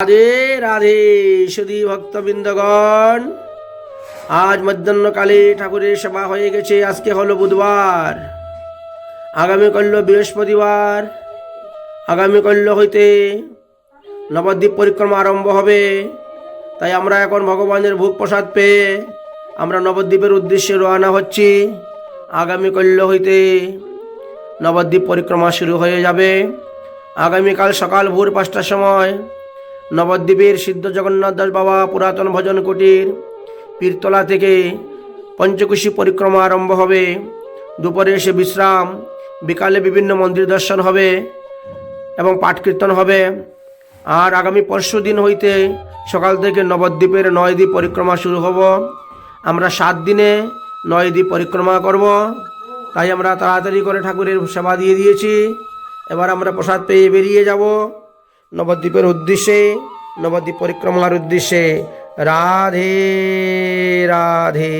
রাধে রাধে, সুধী ভক্তবৃন্দগণ। আজ মধ্যাহ্নকালে ঠাকুরের সেবা হয়ে গেছে, আজকে হলো বুধবার। আগামী করল বৃহস্পতিবার। আগামী করল হইতে নবদ্বীপ পরিক্রমা আরম্ভ হবে। তাই আমরা এখন ভগবানের ভোগ প্রসাদ পেয়ে আমরা নবদ্বীপের উদ্দেশ্যে রওনা হচ্ছি। আগামী করল হইতে নবদ্বীপ পরিক্রমা শুরু হয়ে যাবে। আগামীকাল সকাল ভোর পাঁচটার সময় নবদ্বীপের সিদ্ধ জগন্নাথ দাস বাবা পুরাতন ভজন কুটির। পীরতলা থেকে পঞ্চকুশী পরিক্রমা আরম্ভ হবে। দুপুরে এসে বিশ্রাম, বিকালে বিভিন্ন মন্দির দর্শন হবে এবং পাঠ কীর্তন হবে। আর আগামী পরশু দিন হইতে সকাল থেকে নবদ্বীপের নয় দ্বীপ পরিক্রমা শুরু হব। আমরা সাত দিনে নয় দ্বীপ পরিক্রমা করব। তাই আমরা তাড়াতাড়ি করে ঠাকুরের সেবা দিয়ে দিয়েছি। এবার আমরা প্রসাদ পেয়ে বেরিয়ে যাব। নবদ্বীপের উদ্দেশ্যে নবদ্বীপ পরিক্রমার উদ্দেশ্যে রাধে রাধে।